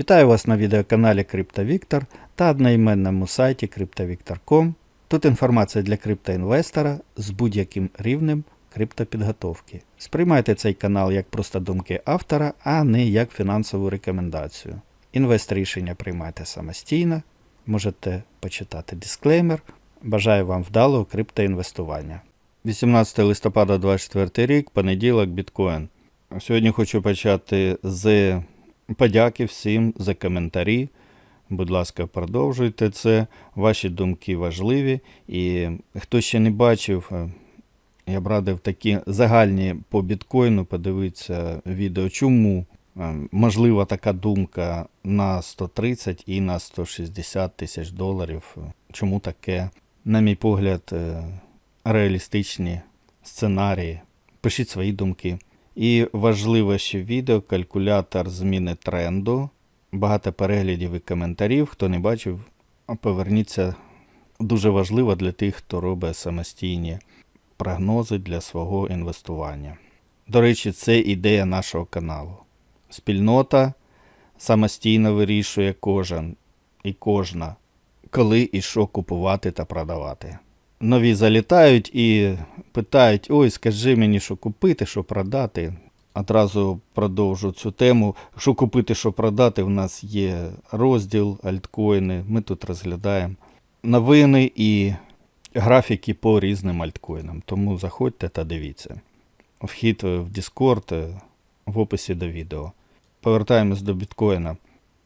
Вітаю вас на відеоканалі CryptoVictor та одноіменному сайті CryptoVictor.com. Тут інформація для криптоінвестора з будь-яким рівнем криптопідготовки. Сприймайте цей канал як просто думки автора, а не як фінансову рекомендацію. Інвест рішення приймайте самостійно, можете почитати дисклеймер. Бажаю вам вдалого криптоінвестування. 18 листопада 2024 рік, понеділок, біткоін. Сьогодні хочу почати з подяки всім за коментарі. Будь ласка, продовжуйте це. Ваші думки важливі. І хто ще не бачив, е, я б радив такі загальні по біткоїну подивитися відео, чому е, можлива така думка на 130 і на 160 тисяч доларів. Чому таке, на мій погляд, е, реалістичні сценарії. Пишіть свої думки. І важливе ще відео калькулятор зміни тренду. Багато переглядів і коментарів. Хто не бачив, поверніться. Дуже важливо для тих, хто робить самостійні прогнози для свого інвестування. До речі, це ідея нашого каналу. Спільнота самостійно вирішує кожен і кожна, коли і що купувати та продавати. Нові залітають і питають: ой, скажи мені, що купити, що продати. Одразу продовжу цю тему. Що купити, що продати, в нас є розділ альткоїни. Ми тут розглядаємо новини і графіки по різним альткоїнам. Тому заходьте та дивіться. Вхід в Discord е, в описі до відео. Повертаємось до біткоїна.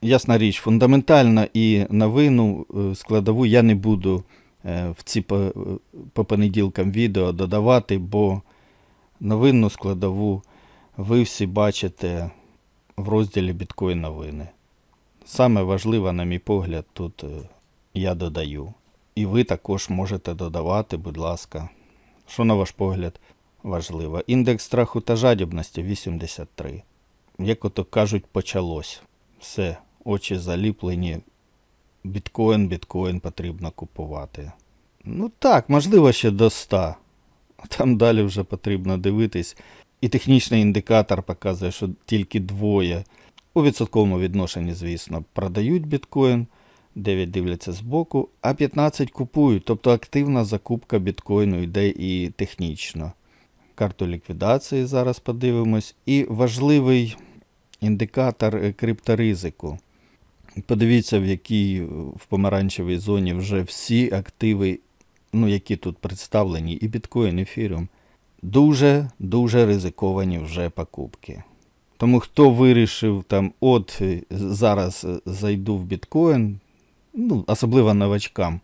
Ясна річ, фундаментальна і новину е, складову я не буду в ці по, по понеділкам відео додавати, бо новинну складову ви всі бачите в розділі біткоін новини. Саме важливе, на мій погляд, тут е, я додаю. І ви також можете додавати, будь ласка. Що, на ваш погляд, важливо? Індекс страху та жадібності 83. Як ото кажуть, почалось. Все, очі заліплені. Біткоін, біткоін потрібно купувати. Ну так, можливо, ще до 100. Там далі вже потрібно дивитись. І технічний індикатор показує, що тільки двоє у відсотковому відношенні, звісно, продають біткоін, 9 дивляться збоку, а 15 купують. Тобто активна закупка біткоїну йде і технічно. Карту ліквідації зараз подивимось. І важливий індикатор е, крипторизику. Подивіться, в якій в помаранчевій зоні вже всі активи, ну, які тут представлені, і біткоін, і ефіріум, дуже дуже ризиковані вже покупки. Тому хто вирішив там, от е, зараз е, зайду в біткоін, ну, особливо новачкам,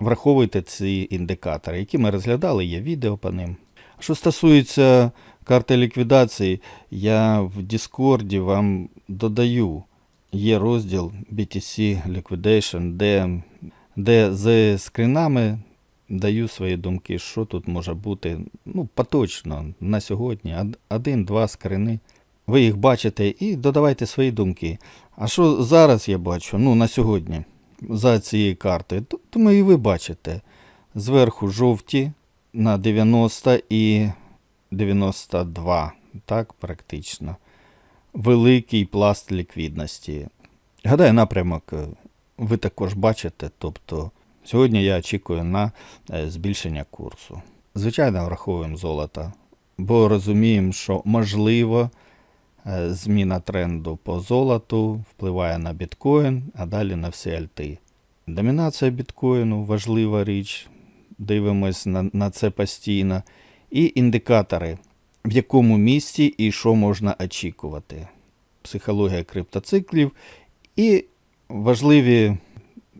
враховуйте ці індикатори, які ми розглядали, є відео по ним. Що стосується карти ліквідації, я в Діскорді вам додаю. Є розділ BTC Liquidation, де, де з скринами даю свої думки, що тут може бути ну, поточно на сьогодні. Од- Один-два скрини. Ви їх бачите і додавайте свої думки. А що зараз я бачу? Ну, на сьогодні, за цією картою, то, то і ви бачите. Зверху жовті на 90 і 92, так, практично. Великий пласт ліквідності. Гадаю, напрямок е, ви також бачите. Тобто сьогодні я очікую на е, збільшення курсу. Звичайно, враховуємо золото, бо розуміємо, що можливо е, зміна тренду по золоту впливає на біткоін, а далі на всі альти. Домінація біткоїну важлива річ. Дивимось на, на це постійно. І індикатори, в якому місці і що можна очікувати. Психологія криптоциклів і важливі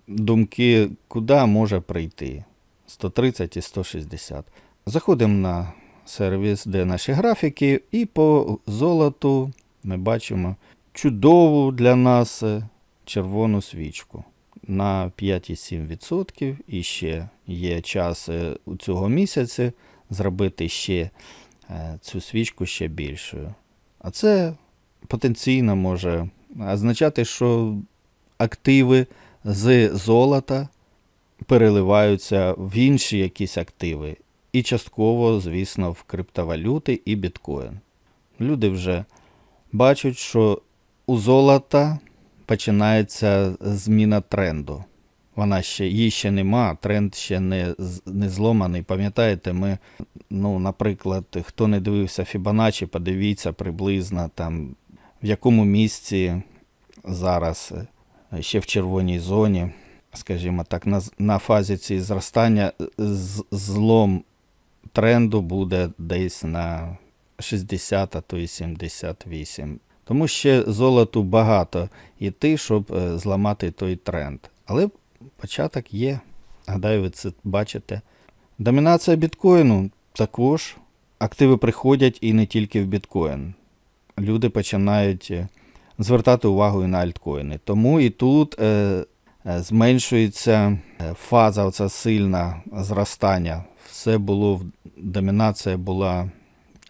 думки, куди може прийти 130 і 160. Заходимо на сервіс, де наші графіки, і по золоту ми бачимо чудову для нас червону свічку на 5,7%. І ще є час е, у цього місяця зробити ще цю свічку ще більшою. А це потенційно може означати, що активи з золота переливаються в інші якісь активи. І частково, звісно, в криптовалюти і біткоін. Люди вже бачать, що у золота починається зміна тренду. Вона ще її ще нема, тренд ще не, не зломаний. Пам'ятаєте, ми, ну, наприклад, хто не дивився Фібоначчі, подивіться приблизно там, в якому місці зараз е, ще в червоній зоні, скажімо так, на, на фазі цієї зростання е, злом тренду буде десь на 60, а то і 78. Тому ще золоту багато йти, щоб е, зламати той тренд. Але початок є. Гадаю, ви це бачите. Домінація біткоїну також. Активи приходять і не тільки в біткоін. Люди починають е, звертати увагу і на альткоїни. Тому і тут е, е, зменшується е, фаза, оця сильна зростання. Все було, домінація була,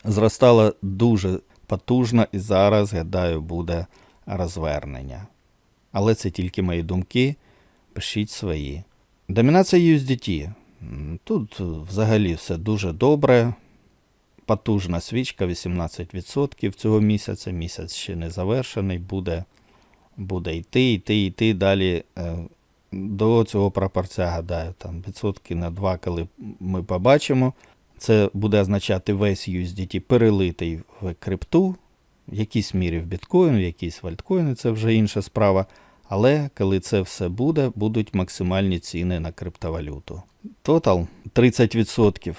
зростала дуже потужно, і зараз, гадаю, буде розвернення. Але це тільки мої думки. Пишіть свої. Домінація USDT. Тут е, взагалі все дуже добре. Потужна свічка 18% цього місяця. Місяць ще не завершений. Буде, буде йти, йти, йти далі. е, До цього прапорця, гадаю, там відсотки на 2, коли ми побачимо. Це буде означати весь USDT перелитий в крипту, в якійсь мірі в біткоін, в якійсь в альткоїни, це вже інша справа. Але коли це все буде, будуть максимальні ціни на криптовалюту. Тотал 30%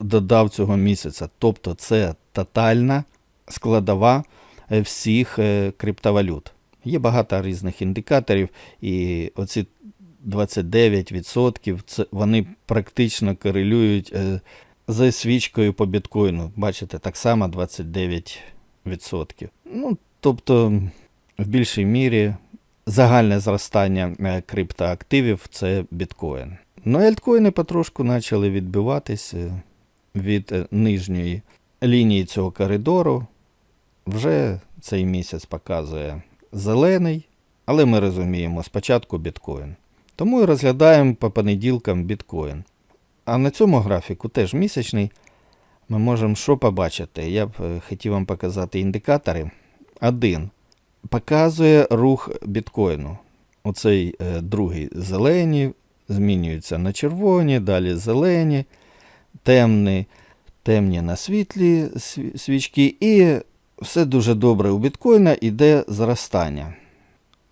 додав цього місяця. Тобто це тотальна складова е, всіх е, криптовалют. Є багато різних індикаторів, і оці 29% це вони практично корелюють е, з свічкою по біткоїну. Бачите, так само 29%. Ну, тобто, в більшій мірі загальне зростання е, криптоактивів це біткоін. Ну альткоїни потрошку почали відбиватись від е, нижньої лінії цього коридору. Вже цей місяць показує зелений, але ми розуміємо спочатку біткоін. Тому і розглядаємо по понеділкам біткоін. А на цьому графіку теж місячний. Ми можемо що побачити? Я б е, хотів вам показати індикатори. Один показує рух біткоїну. Оцей е, другий зелені, змінюються на червоні, далі зелені, темні, темні на світлі свічки. І все дуже добре у біткоїна іде зростання.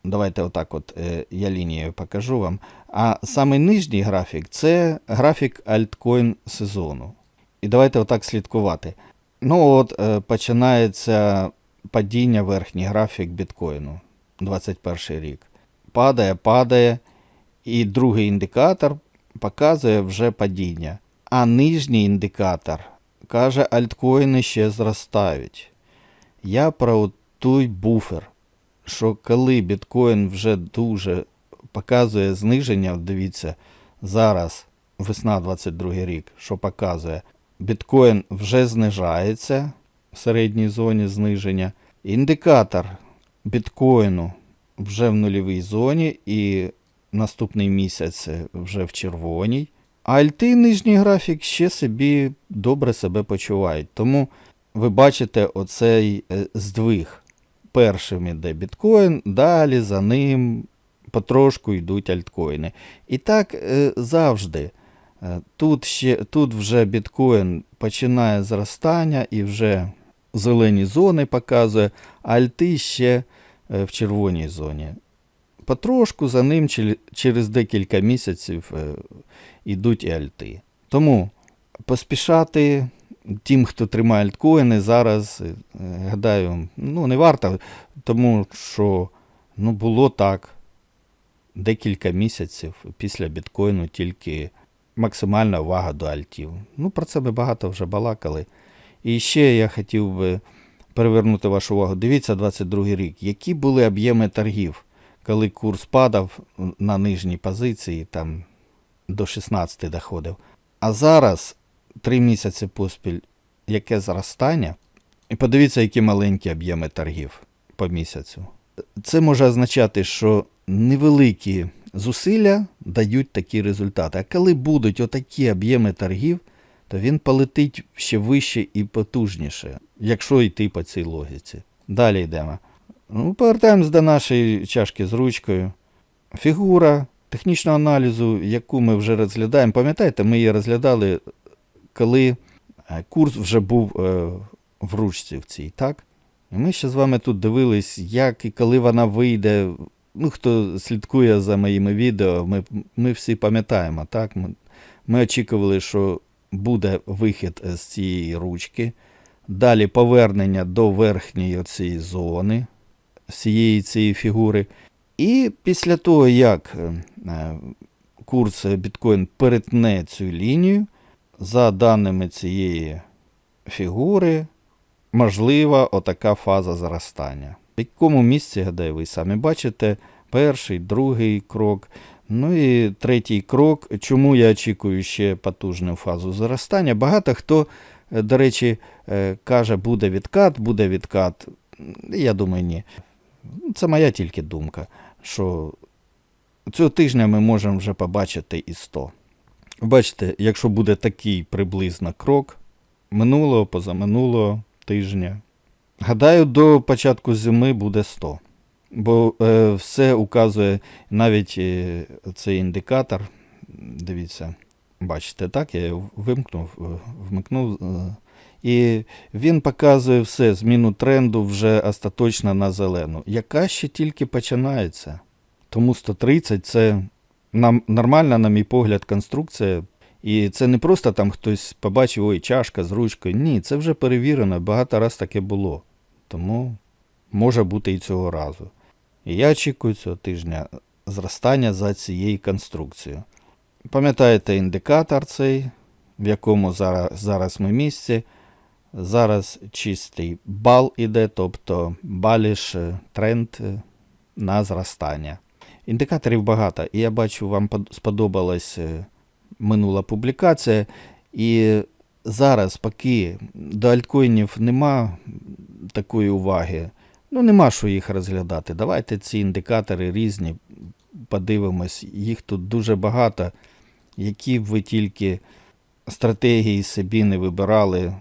Давайте отак от е, я лінією покажу вам. А саме нижній графік це графік альткоін сезону. І давайте отак слідкувати. Ну от е, починається падіння верхній графік біткоїну 21 рік. Падає, падає, і другий індикатор показує вже падіння. А нижній індикатор каже, альткоїни ще зростають. Я про той буфер, що коли біткоін вже дуже показує зниження, дивіться, зараз весна 22 рік, що показує, біткоін вже знижається середній зоні зниження. Індикатор біткоїну вже в нульовій зоні і наступний місяць вже в червоній. А альти нижній графік ще собі добре себе почувають. Тому ви бачите оцей е, здвиг. Першим іде біткоін, далі за ним потрошку йдуть альткоїни. І так е, завжди. Е, Тут, ще, тут вже біткоін починає зростання і вже зелені зони показує, а альти ще е, в червоній зоні. Потрошку за ним через декілька місяців е, йдуть і альти. Тому поспішати тим, хто тримає альткоїни, зараз, е, гадаю, ну, не варто, тому що ну, було так декілька місяців після біткоїну тільки максимальна увага до альтів. Ну, про це ми багато вже балакали. І ще я хотів би привернути вашу увагу. Дивіться 22 рік, які були об'єми торгів, коли курс падав на нижній позиції, там до 16 доходив. А зараз, три місяці поспіль, яке зростання, і подивіться, які маленькі об'єми торгів по місяцю. Це може означати, що невеликі зусилля дають такі результати. А коли будуть отакі об'єми торгів, то він полетить ще вище і потужніше, якщо йти по цій логіці. Далі йдемо. Ну, повертаємось до нашої чашки з ручкою. Фігура технічного аналізу, яку ми вже розглядаємо. Пам'ятаєте, ми її розглядали, коли е, курс вже був е, в ручці в цій, так? І ми ще з вами тут дивились, як і коли вона вийде. Ну, хто слідкує за моїми відео, ми, ми всі пам'ятаємо, так? Ми, ми очікували, що буде вихід з цієї ручки. Далі повернення до верхньої цієї зони всієї цієї фігури. І після того, як е, е, курс біткоін перетне цю лінію, за даними цієї фігури, можлива отака фаза зростання. В якому місці, гадаю, ви самі бачите, перший, другий крок. Ну і третій крок. Чому я очікую ще потужну фазу зростання? Багато хто, е, до речі, е, каже, буде відкат, буде відкат. Я думаю, ні. Це моя тільки думка, що цього тижня ми можемо вже побачити і 100. Бачите, якщо буде такий приблизно крок минулого, позаминулого тижня, гадаю, до початку зими буде 100. Бо е, все указує навіть е, цей індикатор. Дивіться, бачите, так, я його вимкнув, е, вмикнув. Е, і він показує все, зміну тренду вже остаточно на зелену, яка ще тільки починається. Тому 130 це нам, нормальна, на мій погляд, конструкція. І це не просто там хтось побачив, ой, чашка з ручкою. Ні, це вже перевірено, багато раз таке було. Тому може бути і цього разу. Я очікую цього тижня зростання за цією конструкцією. Пам'ятаєте індикатор цей, в якому зараз, зараз ми місці. Зараз чистий бал іде, тобто баліш е, тренд е, на зростання. Індикаторів багато, і я бачу, вам сподобалась е, минула публікація. І зараз, поки до альткоїнів нема такої уваги, ну нема що їх розглядати. Давайте ці індикатори різні, подивимось, їх тут дуже багато, які б ви тільки стратегії собі не вибирали.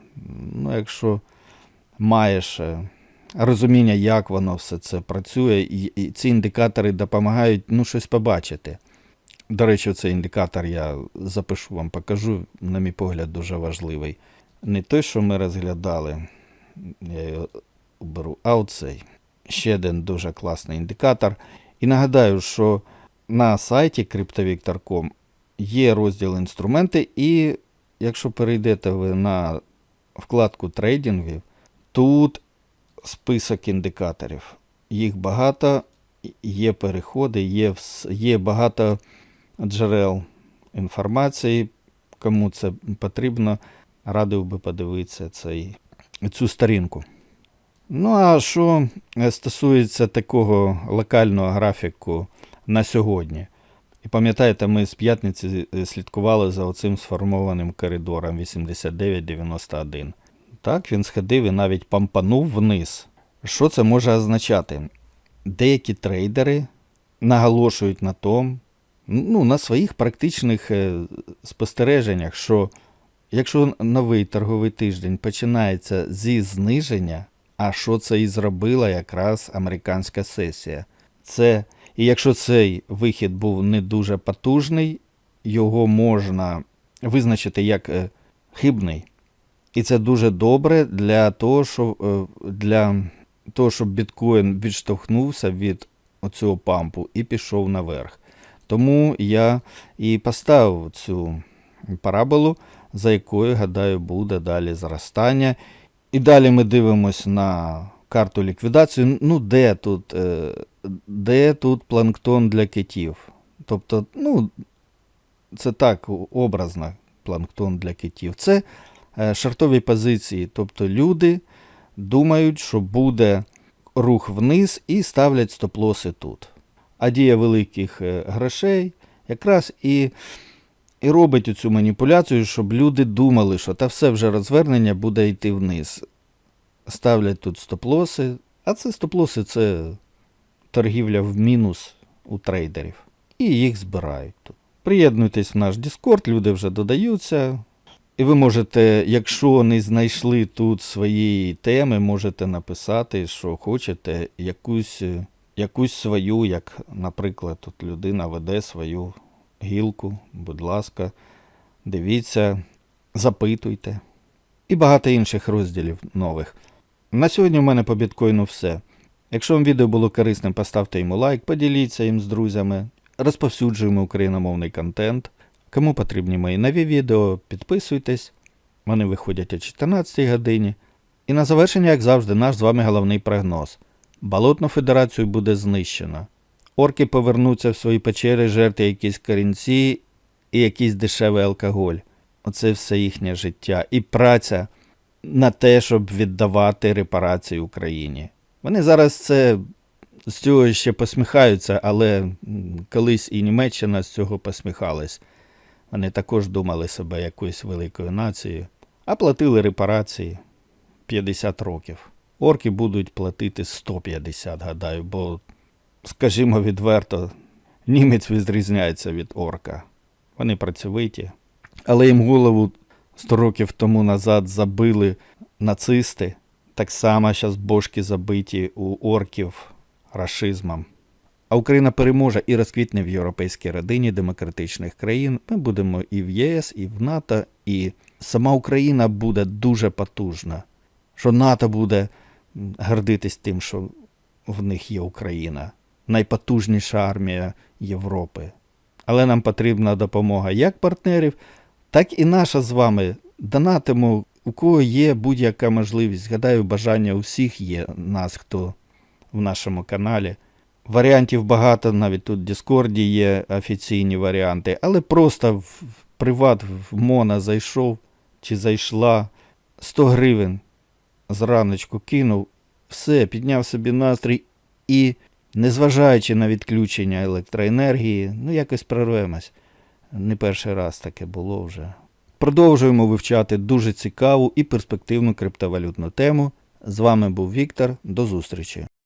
Ну, якщо маєш е, розуміння, як воно все це працює, і, ці індикатори допомагають ну, щось побачити. До речі, цей індикатор я запишу вам, покажу, на мій погляд, дуже важливий. Не той, що ми розглядали, я його беру, а. Ще один дуже класний індикатор. І нагадаю, що на сайті cryptovictor.com є розділ інструменти, і якщо перейдете ви на вкладку трейдингів, тут список індикаторів. Їх багато, є переходи, є, є багато джерел інформації. Кому це потрібно, радив би подивитися цей, цю сторінку. Ну, а що е, стосується такого локального графіку на сьогодні. І пам'ятаєте, ми з п'ятниці е, слідкували за оцим сформованим коридором 8991. Так, він сходив і навіть пампанув вниз. Що це може означати? Деякі трейдери наголошують на тому, ну, на своїх практичних е, спостереженнях, що якщо новий торговий тиждень починається зі зниження, а що це і зробила якраз американська сесія. Це, і якщо цей вихід був не дуже потужний, його можна визначити як е, хибний. І це дуже добре для того, щоб, е, для того, щоб біткоін відштовхнувся від оцього пампу і пішов наверх. Тому я і поставив цю параболу, за якою, гадаю, буде далі зростання. І далі ми дивимося на карту ліквідації. Ну, де тут, е, де тут планктон для китів? Тобто, ну, це так образно планктон для китів. Це е, шартові позиції. Тобто люди думають, що буде рух вниз і ставлять стоп-лоси тут. А дія великих е, грошей якраз і, і робить цю маніпуляцію, щоб люди думали, що та все вже розвернення буде йти вниз. Ставлять тут стоп-лоси, а це стоп-лоси це торгівля в мінус у трейдерів. І їх збирають тут. Приєднуйтесь в наш Discord, люди вже додаються. І ви можете, якщо не знайшли тут своєї теми, можете написати, що хочете, якусь, якусь свою, як, наприклад, тут людина веде свою гілку, будь ласка, дивіться, запитуйте. І багато інших розділів нових. На сьогодні в мене по біткоїну все. Якщо вам відео було корисним, поставте йому лайк, поділіться їм з друзями, розповсюджуємо україномовний контент. Кому потрібні мої нові відео, підписуйтесь. Вони виходять о 14 годині. І на завершення, як завжди, наш з вами головний прогноз. Болотну федерацію буде знищено. Орки повернуться в свої печери, жерти якісь корінці і якийсь дешевий алкоголь. Оце все їхнє життя. І праця на те, щоб віддавати репарації Україні. Вони зараз це з цього ще посміхаються, але колись і Німеччина з цього посміхалась. Вони також думали себе якоюсь великою нацією, а платили репарації 50 років. Орки будуть платити 150, гадаю, бо, скажімо відверто, німець відрізняється від орка. Вони працьовиті, але їм голову 100 років тому назад забили нацисти. Так само зараз бошки забиті у орків рашизмом. А Україна переможе і розквітне в європейській родині демократичних країн. Ми будемо і в ЄС, і в НАТО, і сама Україна буде дуже потужна. Що НАТО буде гордитись тим, що в них є Україна, найпотужніша армія Європи. Але нам потрібна допомога як партнерів, так і наша з вами. Донатимо, у кого є будь-яка можливість. Гадаю, бажання у всіх є нас, хто в нашому каналі. Варіантів багато, навіть тут в Діскорді є офіційні варіанти, але просто в приват в Мона зайшов чи зайшла 100 гривень зраночку кинув, все, підняв собі настрій і, незважаючи на відключення електроенергії, ну якось прорвемось. Не перший раз таке було вже. Продовжуємо вивчати дуже цікаву і перспективну криптовалютну тему. З вами був Віктор. До зустрічі!